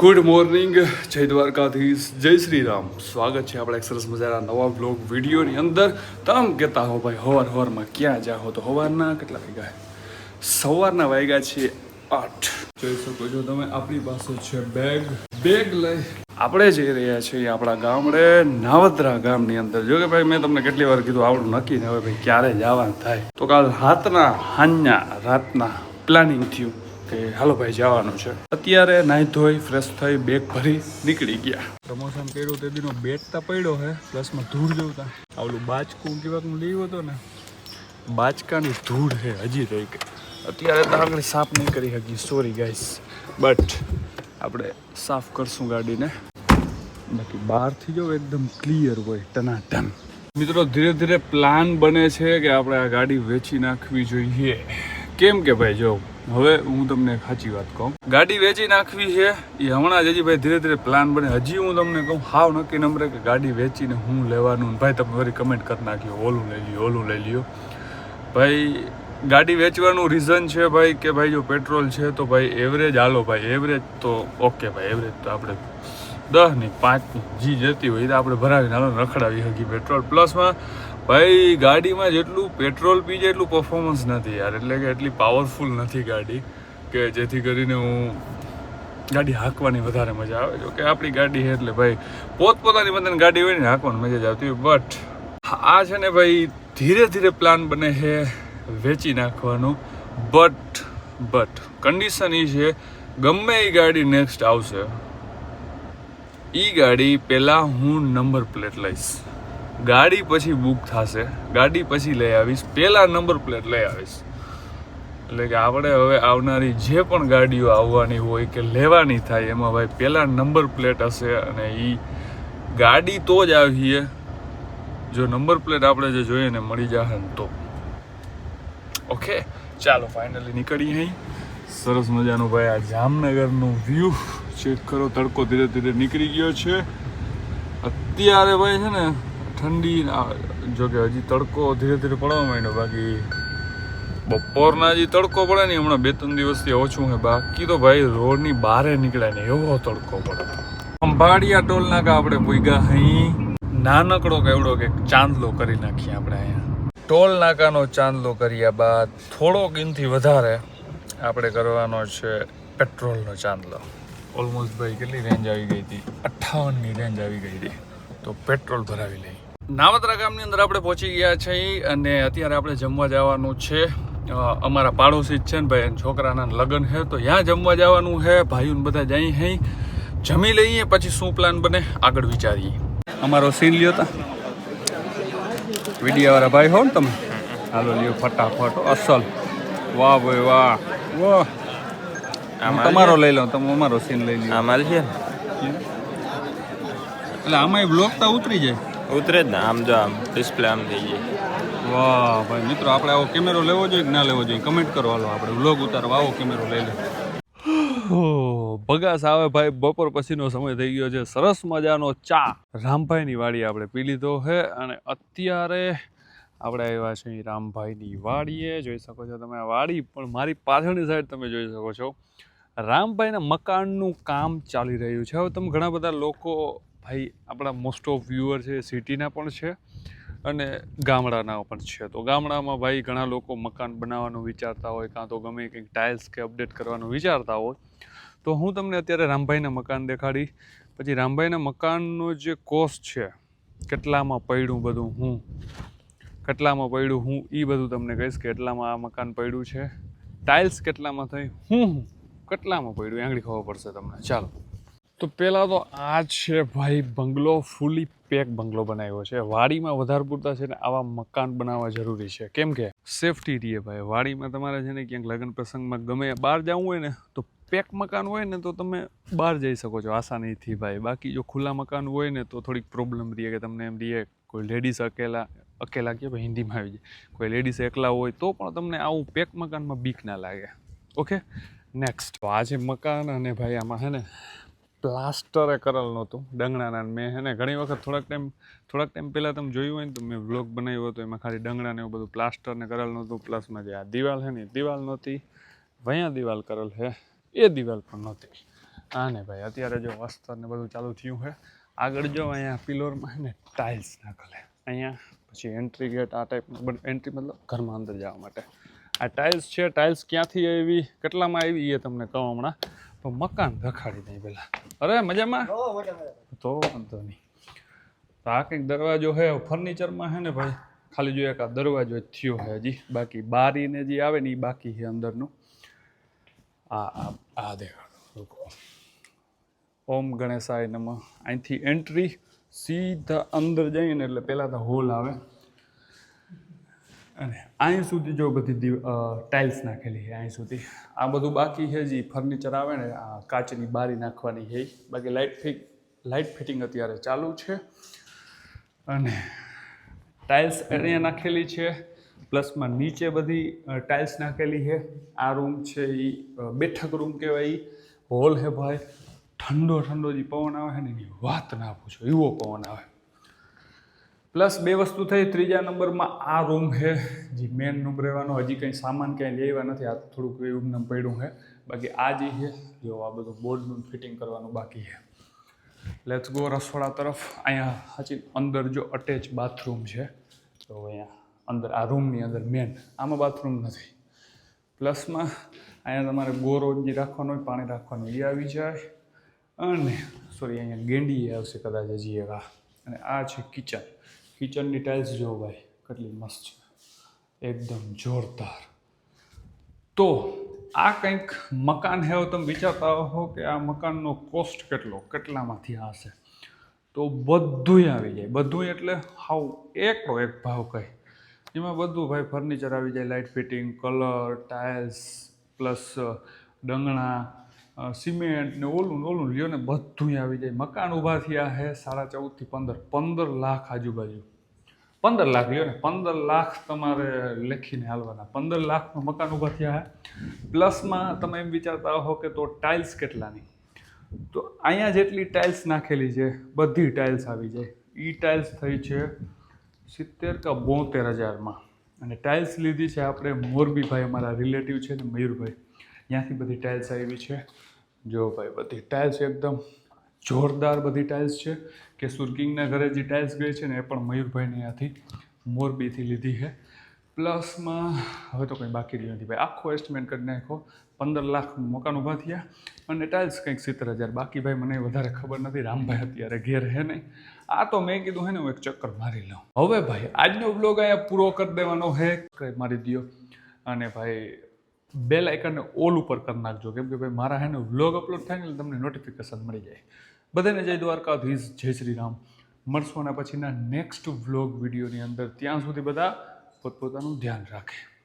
Good morning જય દ્વારકાધીશ, જય શ્રી રામ સ્વાગત છે આપણે એક સરસ મજાના નવા બ્લોગ વિડીયોની અંદર. તમ કહેતા હો ભાઈ, હવાર હવારમાં ક્યાં જાઓ તો હવારના કેટલા વાગ્યા? સવારના વાગ્યા છે આઠ. જોઈ શકો છો તમે, આપણી પાસે છે બેગ બેગ લઈ આપણે જઈ રહ્યા છીએ આપણા ગામડે, નાવદરા ગામની અંદર. જો કે ભાઈ, મેં તમને કેટલી વાર કીધું, આવડું નક્કી ને હવે ભાઈ, ક્યારે જવાનું થાય? તો કાલ રાતના, હાંજના રાતના પ્લાનિંગ થયું. કે, હાલો ભાઈ, જવાનું છે. અત્યારે નાહી ધોઈ ફ્રેશ થઈ બેગ ભરી, નીકળી ગયા. પ્રમોશન કર્યું તે દીનો બેટતા પડ્યો હે પ્લસમાં ધૂળ જોતા આવલું બાચકું કેવાકનું લીધું હતો ને બાચકાની ધૂળ હે, હજી રહી ગઈ. અત્યારે તો આગળ સાફ નહીં કરી શકી સોરી ગાઈસ બટ આપણે સાફ કરશું ગાડીને. બાકી બહારથી જો એકદમ ક્લિયર હોય, ટનાટન. મિત્રો, ધીરે ધીરે પ્લાન બને છે કે આપણે આ ગાડી વેચી નાખવી જોઈએ. કેમ કે ભાઈ, જો હવે હું તમને સાચી વાત કહું. ગાડી વેચી નાખવી છે એ હમણાં જ હજી ભાઈ ધીરે ધીરે પ્લાન બને. હજી હું તમને કહું, હાવ નક્કી નંબરે કે ગાડી વેચીને હું લેવાનું ભાઈ તમે વળી કમેન્ટ કરી નાખ્યો ઓલું લઈ લ્યો, ઓલું લઈ લ્યો. ભાઈ, ગાડી વેચવાનું રીઝન છે ભાઈ કે ભાઈ જો પેટ્રોલ છે તો ભાઈ એવરેજ હાલો ભાઈ એવરેજ તો ઓકે ભાઈ એવરેજ તો આપણે દસની પાંચની જી જતી હોય તો આપણે ભરાવીને હાલો રખડાવી શકીએ પેટ્રોલ પ્લસમાં ભાઈ, ગાડીમાં જેટલું પેટ્રોલ પી જાય એટલું પરફોર્મન્સ નથી યાર. એટલે કે એટલી પાવરફુલ નથી ગાડી કે જેથી કરીને હું ગાડી હાંકવાની વધારે મજા આવે. જો કે આપણી ગાડી છે એટલે ભાઈ, પોતપોતાની બધાની ગાડી હોય ને હાંકવાની મજા જ આવતી હોય. બટ આ છે ને ભાઈ, ધીરે ધીરે પ્લાન બને છે વેચી નાખવાનું. બટ બટ કન્ડિશન એ છે, ગમે એ ગાડી નેક્સ્ટ આવશે એ ગાડી પહેલાં હું નંબર પ્લેટ લઈશ. ગાડી પછી બુક થશે. ગાડી પછી લઈ આવીશ. પહેલાં નંબર પ્લેટ લઈ આવીશ. એટલે કે આપણે હવે આવનારી જે પણ ગાડીઓ આવવાની હોય કે લેવાની થાય, એમાં ભાઈ પહેલાં નંબર પ્લેટ હશે અને એ ગાડી તો જ આવીએ જો નંબર પ્લેટ આપણે જે જોઈએ ને મળી જશે તો. ઓકે ચાલો ફાઇનલી નીકળીએ અહીં. સરસ મજાનું ભાઈ આ જામનગરનું વ્યૂ ચેક કરો, તડકો ધીરે ધીરે નીકળી ગયો છે. અત્યારે ભાઈ છે ને ઠંડી જો કે હજી તડકો ધીરે ધીરે પડવા માંડ્યો. બાકી બપોરના હજી તડકો પડે ને હમણાં બે ત્રણ દિવસથી ઓછું છે. બાકી તો ભાઈ રોડની બહારે નીકળે ને એવો તડકો પડે. અંબાડિયા ટોલ નાકા આપણે ભૂગ્યા અહીં. નાનકડો કેવડો કે ચાંદલો કરી નાખીએ આપણે અહીંયા. ટોલ નાકાનો ચાંદલો કર્યા બાદ થોડોક ઇનથી વધારે આપણે કરવાનો છે પેટ્રોલનો ચાંદલો. ઓલમોસ્ટ ભાઈ કેટલી રેન્જ આવી ગઈ હતી? અઠ્ઠાવનની રેન્જ આવી ગઈ હતી. તો પેટ્રોલ ભરાવી લઈ નાવત્રા ગામની અંદર આપણે પહોંચી ગયા છીએ અને અત્યારે આપણે જમવા જવાનું છે. અમારા પાડોશી જ છે ને ભાઈ છોકરાના લગ્ન છે. તો ત્યાં જમવા જવાનું છે ભાઈઓને બધા જઈ હે. જમી લઈએ પછી શું પ્લાન બને આગળ વિચારીએ. અમારો સીન લ્યો તા. વિડીયાવાળા ભાઈ હો ને તમે. હાલો લ્યો ફટાફટ. અસલ. વાહ ભાઈ વાહ. વાહ. તમારો લઈ લો તમે અમારો સીન લઈ લો અમારે છે એટલે આમાં બ્લોક તો ઉતરી જાય. ઉતરે જ ને આમ જો આમ ડિસ્પ્લે આમ થઈ જાય. વાહ ભાઈ મિત્રો આપણે આવો કેમેરો લેવો જોઈએ કે ના લેવો જોઈએ? કમેન્ટ કરો હાલો આપણે વ્લોગ ઉતારવા આવો કેમેરો લઈ લે. ભગાસ આવે ભાઈ બપોર પછીનો સમય થઈ ગયો છે. સરસ મજાનો ચા. રામભાઈની વાડી આપણે પી લીધો છે અને અત્યારે આપણે આવ્યા છીએ રામભાઈની વાડીએ. જોઈ શકો છો તમે આ વાડી પણ મારી પાછળની સાઈડ તમે જોઈ શકો છો. રામભાઈના મકાનનું કામ ચાલી રહ્યું છે. હવે તમે ઘણા બધા લોકો ભાઈ, આપણા મોસ્ટ ઓફ વ્યુઅર છે સિટીના પણ છે અને ગામડાના પણ છે. તો ગામડામાં ભાઈ ઘણા લોકો મકાન બનાવવાનું વિચારતા હોય, કાં તો ગમે કંઈક ટાઇલ્સ કે અપડેટ કરવાનું વિચારતા હોય. તો હું તમને અત્યારે રામભાઈના મકાન દેખાડી. પછી રામભાઈના મકાનનો જે કોસ્ટ છે, કેટલામાં પડ્યું બધું હું, કેટલામાં પડ્યું હું એ બધું તમને કહીશ કે એટલામાં આ મકાન પડ્યું છે. ટાઇલ્સ કેટલામાં થઈ, હું કેટલામાં પડ્યું આંગળી ખબર પડશે તમને. ચાલો. તો પહેલાં તો આ છે ભાઈ બંગલો ફૂલી પેક બંગલો બનાવ્યો છે. વાડીમાં વધારે પૂરતા છે ને આવા મકાન બનાવવા જરૂરી છે. કેમ કે સેફટી રહીએ ભાઈ. વાડીમાં તમારે છે ને ક્યાંક લગ્ન પ્રસંગમાં ગમે બહાર જવું હોય ને, તો પેક મકાન હોય ને, તો તમે બહાર જઈ શકો છો આસાનીથી ભાઈ. બાકી જો ખુલ્લા મકાન હોય ને, તો થોડીક પ્રોબ્લેમ રહીએ કે તમને એમ રહીએ કોઈ લેડીઝ અકેલા અકેલા કે ભાઈ હિન્દીમાં આવી જાય. કોઈ લેડીઝ એકલા હોય તો પણ તમને આવું પેક મકાનમાં બીક ના લાગે. ઓકે નેક્સ્ટ આ છે મકાન અને ભાઈ આમાં છે ને પ્લાસ્ટરે કરેલ નહોતું. ડંગણાના મેં એને ઘણી વખત થોડાક ટાઈમ થોડાક ટાઈમ પહેલાં તમે જોયું હોય ને તો મેં વ્લોગ બનાવ્યો હતો. એમાં ખાલી ડંગણાને એવું બધું પ્લાસ્ટર ને કરેલ નહોતું. પ્લસમાં જે આ દિવાલ છે ને દિવાલ નહોતી. વયા દિવાલ કરેલ છે એ દિવાલ પણ નહોતી. હા ને ભાઈ, અત્યારે જો અસ્તર ને બધું ચાલુ થયું છે આગળ જો અહીંયા પિલોરમાં ને ટાઇલ્સ નાખેલે. અહીંયા પછી એન્ટ્રી ગેટ આ ટાઈપનું એન્ટ્રી મતલબ ઘરમાં અંદર જવા માટે. આ ટાઇલ્સ છે. ટાઇલ્સ ક્યાંથી આવી? કેટલામાં આવી? એ તમને કહું હમણાં. પણ મકાન રખાડી દઈ પેલા. અરે મજામાં? તો વાંધો નહીં. તો આ કંઈક દરવાજો છે ફર્નિચરમાં હે ને ભાઈ? ખાલી જો એક આ દરવાજો થયો હે હજી. બાકી બારીને જે આવે ને એ બાકી છે અંદરનું. આ આ આ દેખાડો ઓમ ગણેશાય નમઃ. અહીંથી એન્ટ્રી સીધા અંદર જઈને એટલે પહેલાં તો હોલ આવે. અને અહીં સુધી જો બધી દી ટાઇલ્સ નાખેલી છે અહીં સુધી. આ બધું બાકી છે જે ફર્નિચર આવે ને, આ કાચની બારી નાખવાની છે. બાકી લાઇટ ફિટ લાઇટ ફિટિંગ અત્યારે ચાલુ છે. અને ટાઇલ્સ અહીંયા નાખેલી છે. પ્લસમાં નીચે બધી ટાઇલ્સ નાખેલી છે. આ રૂમ છે એ બેઠક રૂમ કહેવાય એ હોલ છે ભાઈ. ઠંડો ઠંડો જે પવન આવે છે ને, એની વાત ના પૂછો, એવો પવન આવે. પ્લસ બે વસ્તુ થઈ, ત્રીજા નંબરમાં આ રૂમ છે, જે મેન રૂમ રહેવાનો, હજી કંઈ સામાન ક્યાંય લેવા નથી, આ થોડુંક એવું નામ પડ્યું છે. બાકી આ જે છે, જો આ બધું બોર્ડનું ફિટિંગ કરવાનું બાકી છે. લેટ્સ ગો રસોડા તરફ. અહીંયા સાચી અંદર જો અટેચ બાથરૂમ છે, તો અહીંયા અંદર આ રૂમની અંદર મેન આમાં બાથરૂમ નથી. પ્લસમાં અહીંયા તમારે ગોરો જે રાખવાનો હોય, પાણી રાખવાનું એ આવી જાય. અને સોરી અહીંયા ગેંડી આવશે કદાચ હજી એક અને આ છે કિચન કિચનની ટાઇલ્સ જો ભાઈ, કેટલી મસ્ત છે. એકદમ જોરદાર. તો આ કંઈક મકાન હે તમે વિચારતા હો કે આ મકાનનો કોસ્ટ કેટલો, કેટલામાંથી હશે. તો બધુંય આવી જાય. બધું એટલે હાવ એકનો એક ભાવ કહે. એમાં બધું ભાઈ ફર્નિચર આવી જાય light fitting colour tiles plus ડંગણા cement ને ઓલું ઓલું લ્યો ને બધું આવી જાય. મકાન ઊભા થયા હે સાડા ચૌદથી પંદર. પંદર લાખ આજુબાજુ. પંદર લાખ લ્યો ને. પંદર લાખ તમારે લખીને હાલવાના. પંદર લાખનું મકાન ઊભા થયા હે. પ્લસમાં તમે એમ વિચારતા હો કે તો ટાઇલ્સ કેટલાની? તો અહીંયા જેટલી ટાઇલ્સ નાખેલી છે, બધી ટાઇલ્સ આવી જાય. એ ટાઇલ્સ થઈ છે સિત્તેર કે બોતેર હજારમાં. અને ટાઇલ્સ લીધી છે આપણે મોરબીભાઈ, અમારા રિલેટિવ છે ને મયુરભાઈ. ત્યાંથી બધી ટાઇલ્સ આવી છે. જો ભાઈ, બધી ટાઇલ્સ એકદમ જોરદાર બધી ટાઇલ્સ છે કે સુરકિંગના ઘરે જે ટાઇલ્સ ગઈ છે ને એ પણ મયુરભાઈને ત્યાંથી મોરબીથી લીધી છે. પ્લસમાં હવે તો કંઈ બાકી રહ્યું નથી ભાઈ. આખો એસ્ટિમેટ કરી નાખો પંદર લાખ મકાન ઊભા થયા અને ટાઇલ્સ કંઈક સિત્તેર હજાર. બાકી ભાઈ મને વધારે ખબર નથી. રામભાઈ અત્યારે ઘેર હે નહીં. આ તો મેં કીધું હે ને, હું એક ચક્કર મારી લઉં. હવે ભાઈ, આજનો બ્લોગ અહીંયા પૂરો કરી દેવાનો હે મારી દો અને ભાઈ બેલ આઇકનને ઓલ ઉપર કરી નાખજો. કેમ કે ભાઈ મારા હે વ્લોગ અપલોડ થાય ને એટલે તમને નોટિફિકેશન મળી જાય. બધાને જય દ્વારકાધીશ, જય શ્રી રામ મળશું અને પછીના નેક્સ્ટ વ્લોગ વિડીયોની અંદર. ત્યાં સુધી બધા પોતપોતાનું ધ્યાન રાખે.